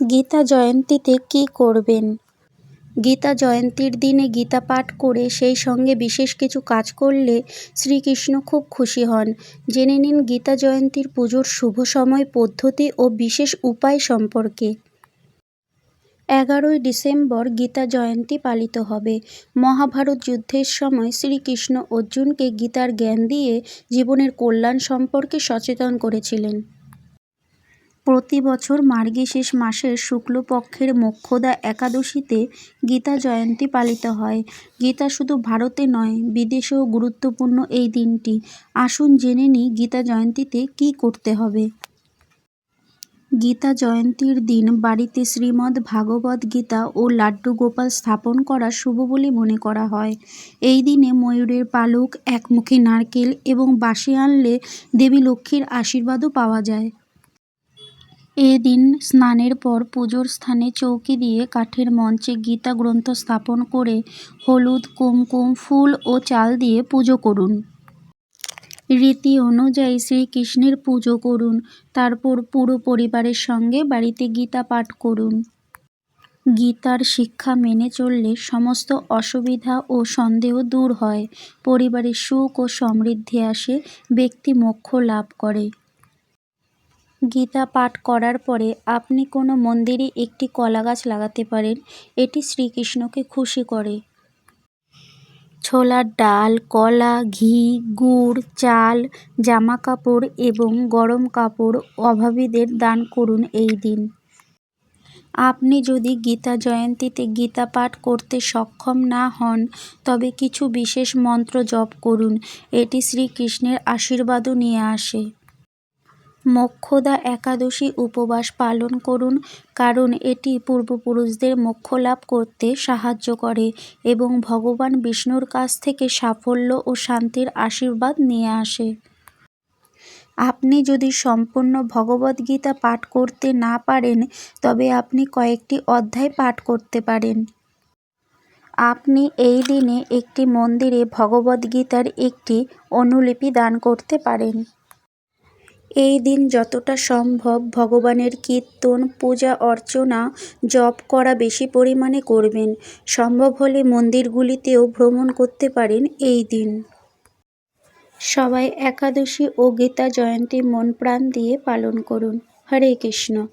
গীতা জয়ন্তীতে কী করবেন? গীতা জয়ন্তীর দিনে গীতা পাঠ করে সেই সঙ্গে বিশেষ কিছু কাজ করলে শ্রীকৃষ্ণ খুব খুশি হন। জেনে নিন গীতা জয়ন্তীর পুজোর শুভ সময় পদ্ধতি ও বিশেষ উপায় সম্পর্কে। এগারোই ডিসেম্বর গীতা জয়ন্তী পালিত হবে। মহাভারত যুদ্ধের সময় শ্রীকৃষ্ণ অর্জুনকে গীতার জ্ঞান দিয়ে জীবনের কল্যাণ সম্পর্কে সচেতন করেছিলেন। প্রতি বছর মার্গশীর্ষ মাসের শুক্লপক্ষের মোক্ষদা একাদশীতে গীতা জয়ন্তী পালিত হয়। গীতা শুধু ভারতে নয়, বিদেশেও গুরুত্বপূর্ণ এই দিনটি। আসুন জেনে নিই গীতা জয়ন্তীতে কী করতে হবে। গীতা জয়ন্তীর দিন বাড়িতে শ্রীমদ্ ভাগবত গীতা ও লাড্ডু গোপাল স্থাপন করা শুভ বলে মনে করা হয়। এই দিনে ময়ূরের পালক, একমুখী নারকেল এবং বাঁশি আনলে দেবী লক্ষ্মীর আশীর্বাদও পাওয়া যায়। এদিন স্নানের পর পুজোর স্থানে চৌকি দিয়ে কাঠের মঞ্চে গীতা গ্রন্থ স্থাপন করে হলুদ, কুমকুম, ফুল ও চাল দিয়ে পুজো করুন। রীতি অনুযায়ী শ্রীকৃষ্ণের পুজো করুন, তারপর পুরো পরিবারের সঙ্গে বাড়িতে গীতা পাঠ করুন। গীতার শিক্ষা মেনে চললে সমস্ত অসুবিধা ও সন্দেহ দূর হয় পরিবারে সুখ ও সমৃদ্ধি আসে, ব্যক্তি মোক্ষ লাভ করে। গীতা পাঠ করার পরে আপনি কোনো মন্দিরে একটি কলা গাছ লাগাতে পারেন। এটি শ্রীকৃষ্ণকে খুশি করে। ছোলার ডাল, কলা, ঘি, গুড়, চাল জামা কাপড় এবং গরম কাপড় অভাবীদের দান করুন এই দিন। আপনি যদি গীতা জয়ন্তীতে গীতা পাঠ করতে সক্ষম না হন, তবে কিছু বিশেষ মন্ত্র জপ করুন। এটি শ্রীকৃষ্ণের আশীর্বাদও নিয়ে আসে। মোক্ষদা একাদশী উপবাস পালন করুন, কারণ এটি পূর্বপুরুষদের মোক্ষ লাভ করতে সাহায্য করে এবং ভগবান বিষ্ণুর কাছ থেকে সাফল্য ও শান্তির আশীর্বাদ নিয়ে আসে। আপনি যদি সম্পূর্ণ ভগবদ্গীতা পাঠ করতে না পারেন, তবে আপনি কয়েকটি অধ্যায় পাঠ করতে পারেন। আপনি এই দিনে একটি মন্দিরে ভগবদ্গীতার একটি অনুলিপি দান করতে পারেন। এই দিন যতটা সম্ভব ভগবানের কীর্তন, পূজা, অর্চনা, জপ করা বেশি পরিমাণে করবেন। সম্ভব হলে মন্দিরগুলিতেও ভ্রমণ করতে পারেন এই দিন। সবাই একাদশী ও গীতা জয়ন্তী মন প্রাণ দিয়ে পালন করুন। হরে কৃষ্ণ।